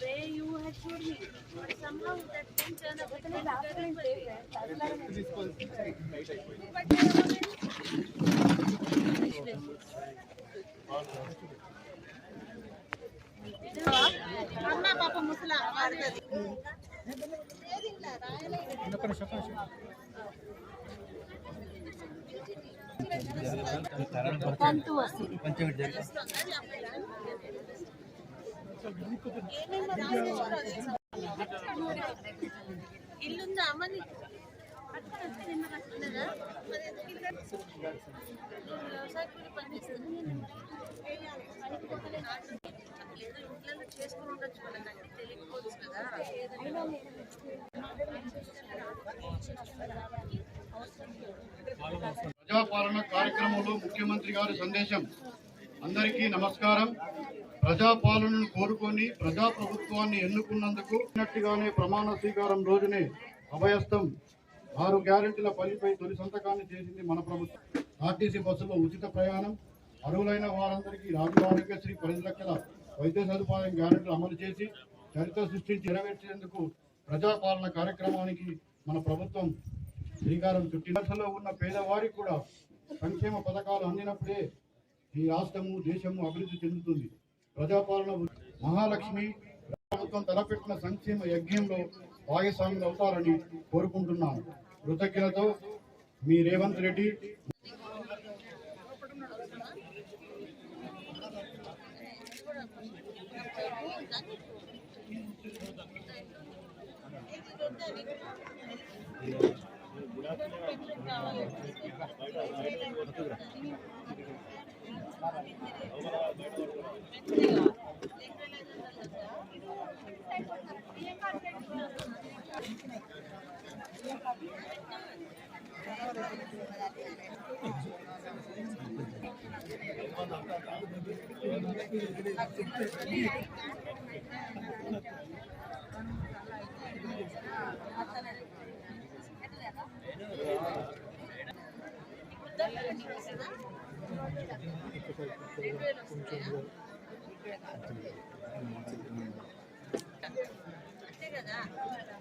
way you had showed me. But somehow that thing turned out very well. But there are many- అమ్మ పాప ముసలా వాడుతుంది తంతు వస్తుంది ఇల్లుందా అమ్మ వ్యవసాయ కూలి ఏదో ఇంట్లో చేసుకుని ఉండొచ్చు తెలియకపోవచ్చు కదా ప్రజాపాలన కార్యక్రమంలో ముఖ్యమంత్రి గారి సందేశం. అందరికీ నమస్కారం. ప్రజాపాలనను కోరుకొని ప్రజాప్రభుత్వాన్ని ఎన్నుకున్నందుకు అన్నట్టుగానే ప్రమాణ స్వీకారం రోజునే అభయస్థం. ఆరు గ్యారెంటీల పనిపై తొలి సంతకాన్ని చేసింది మన ప్రభుత్వం. ఆర్టీసీ బస్సులో ఉచిత ప్రయాణం అర్హులైన వారందరికీ రాజు ఆరోగ్యశ్రీ పది లక్షల వైద్య సదుపాయం గ్యారెంటీలు అమలు చేసి చరిత్ర సృష్టించి నెరవేర్చేందుకు ప్రజాపాలన కార్యక్రమానికి మన ప్రభుత్వం శ్రీకారం చుట్టి దశలో ఉన్న పేదవారికి కూడా సంక్షేమ పథకాలు అందినప్పుడే ఈ రాష్ట్రము దేశము అభివృద్ధి చెందుతుంది. ప్రజాపాలన మహాలక్ష్మి ప్రభుత్వం తలపెట్టిన సంక్షేమ యజ్ఞంలో భాగస్వాములు అవుతారని కోరుకుంటున్నాను కృతజ్ఞతతో మీ రేవంత్ రెడ్డి. అంతే కదా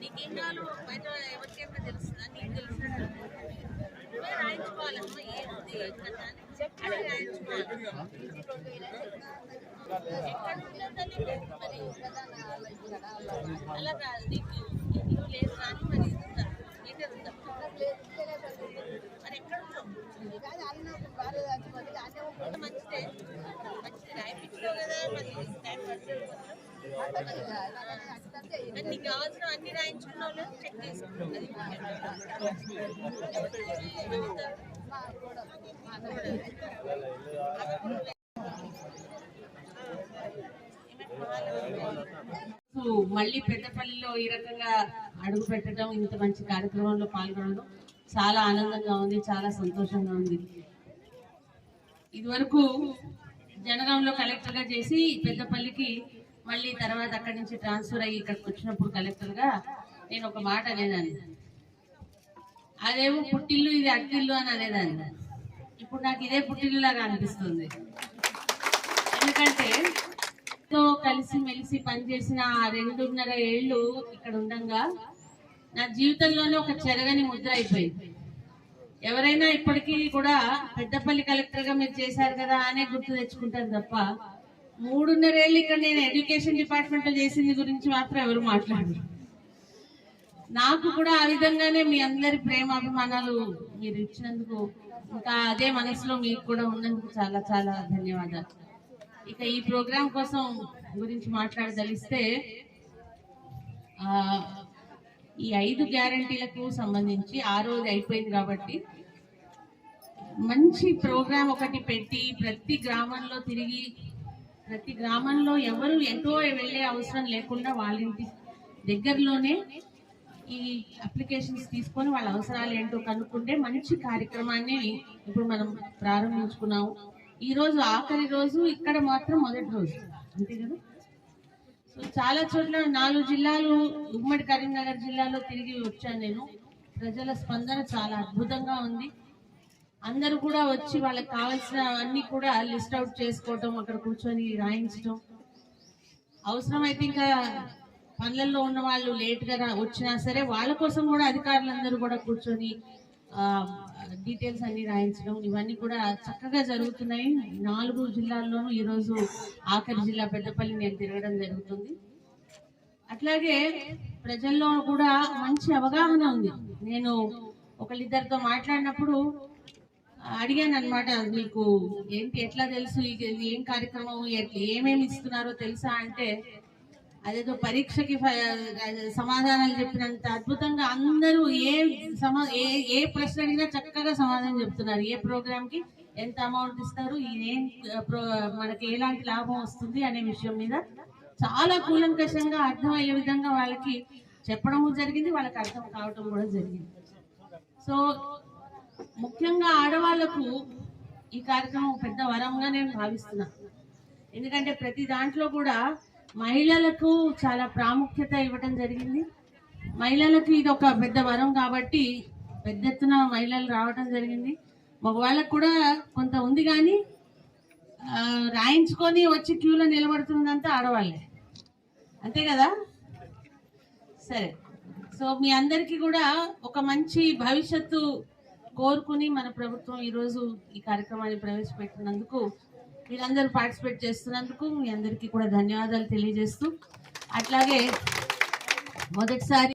నీకేం కావాలో బయట ఎవరికైనా తెలుస్తుందా? నీకు తెలుసు నువ్వే ఏంటి? ఏం ఎక్కడ అలా కాదు నీకు నీకు లేదు కానీ మరి నీకే ఉందా మరి ఎక్కడ మంచిదే మంచిది రాయిపించావు కదా మరి టైం పడుతుంది నీకు కావాల్సిన అన్ని రాయించుకున్న వాళ్ళు చెక్ చేసుకో అది మళ్ళీ పెద్దపల్లిలో ఈ రకంగా అడుగు పెట్టడం ఇంత మంచి కార్యక్రమంలో పాల్గొనడం చాలా ఆనందంగా ఉంది చాలా సంతోషంగా ఉంది. ఇదివరకు జనగాంలో కలెక్టర్గా చేసి పెద్దపల్లికి మళ్ళీ తర్వాత అక్కడి నుంచి ట్రాన్స్ఫర్ అయ్యి ఇక్కడికి వచ్చినప్పుడు కలెక్టర్గా నేను ఒక మాట అనేదాన్ని అదేమో పుట్టిల్లు ఇది అట్టిల్లు అని అనేదాన్ని. ఇప్పుడు నాకు ఇదే పుట్టిల్లులాగా అనిపిస్తుంది. ఎందుకంటే తో కలిసి మెలిసి పనిచేసిన ఆ రెండున్నర ఏళ్ళు ఇక్కడ ఉండగా నా జీవితంలోనే ఒక చెరగని ముద్ర అయిపోయింది. ఎవరైనా ఇప్పటికీ కూడా పెద్దపల్లి కలెక్టర్గా మీరు చేశారు కదా అనే గుర్తు తెచ్చుకుంటారు తప్ప మూడున్నరేళ్ళు ఇక్కడ నేను ఎడ్యుకేషన్ డిపార్ట్మెంట్లో చేసింది గురించి మాత్రం ఎవరు మాట్లాడరు. నాకు కూడా ఆ విధంగానే మీ అందరి ప్రేమ అభిమానాలు మీరు ఇచ్చినందుకు ఇంకా అదే మనసులో మీకు కూడా ఉన్నందుకు చాలా చాలా ధన్యవాదాలు. ఇక ఈ ప్రోగ్రాం కోసం గురించి మాట్లాడదలిస్తే ఈ ఐదు గ్యారంటీలకు సంబంధించి ఆ రోజు అయిపోయింది కాబట్టి మంచి ప్రోగ్రాం ఒకటి పెట్టి ప్రతి గ్రామంలో తిరిగి ప్రతి గ్రామంలో ఎవరు ఎటో వెళ్ళే అవసరం లేకుండా వాళ్ళ ఇంటి దగ్గరలోనే ఈ అప్లికేషన్స్ తీసుకొని వాళ్ళ అవసరాలు ఏంటో కనుక్కుంటే మంచి కార్యక్రమాన్ని ఇప్పుడు మనం ప్రారంభించుకున్నాము. ఈ రోజు ఆఖరి రోజు ఇక్కడ మాత్రం మొదటి రోజు. అంతే కదా? సో చాలా చోట్ల నాలుగు జిల్లాలు ఉమ్మడి కరీంనగర్ జిల్లాలో తిరిగి వచ్చాను నేను. ప్రజల స్పందన చాలా అద్భుతంగా ఉంది. అందరూ కూడా వచ్చి వాళ్ళకి కావాల్సిన అన్ని కూడా లిస్ట్ అవుట్ చేసుకోవటం అక్కడ కూర్చొని రాయించటం. అవసరమైతే ఇంకా పనులలో ఉన్న వాళ్ళు లేట్గా వచ్చినా సరే వాళ్ళ కోసం కూడా అధికారులందరూ కూడా కూర్చొని డీటెయిల్స్ అన్ని రాయించడం ఇవన్నీ కూడా చక్కగా జరుగుతున్నాయి. నాలుగు జిల్లాల్లోనూ ఈరోజు ఆఖరి జిల్లా పెద్దపల్లి నేను తిరగడం జరుగుతుంది. అట్లాగే ప్రజల్లో కూడా మంచి అవగాహన ఉంది. నేను ఒకళ్ళిద్దరితో మాట్లాడినప్పుడు అడిగాను అనమాట మీకు ఏంటి ఎట్లా తెలుసు? ఇది ఇది ఏం కార్యక్రమం? ఎట్లా ఏమేమి ఇస్తున్నారో తెలుసా? అంటే అదేదో పరీక్షకి సమాధానాలు చెప్పినంత అద్భుతంగా అందరూ ఏ సమా ఏ ఏ ప్రశ్న అడిగినా చక్కగా సమాధానం చెప్తున్నారు. ఏ ప్రోగ్రామ్కి ఎంత అమౌంట్ ఇస్తారు ఏం ప్రో- మనకి ఎలాంటి లాభం వస్తుంది అనే విషయం మీద చాలా కూలంకషంగా అర్థమయ్యే విధంగా వాళ్ళకి చెప్పడం జరిగింది వాళ్ళకి అర్థం కావటం కూడా జరిగింది. సో ముఖ్యంగా ఆడవాళ్ళకు ఈ కార్యక్రమం పెద్ద వరంగా నేను భావిస్తున్నా. ఎందుకంటే ప్రతి దాంట్లో కూడా మహిళలకు చాలా ప్రాముఖ్యత ఇవ్వటం జరిగింది. మహిళలకు ఇది ఒక పెద్ద వరం కాబట్టి పెద్ద ఎత్తున మహిళలు రావటం జరిగింది. మగవాళ్ళకు కూడా కొంత ఉంది కానీ రాయించుకొని వచ్చి క్యూలో నిలబడుతుందంతా ఆడవాళ్ళే. అంతే కదా? సరే. సో మీ అందరికీ కూడా ఒక మంచి భవిష్యత్తు కోరుకుని మన ప్రభుత్వం ఈరోజు ఈ కార్యక్రమాన్ని ప్రవేశపెట్టినందుకు మీరందరూ పార్టిసిపేట్ చేస్తున్నందుకు మీ అందరికీ కూడా ధన్యవాదాలు తెలియజేస్తూ. అట్లాగే మొదటిసారి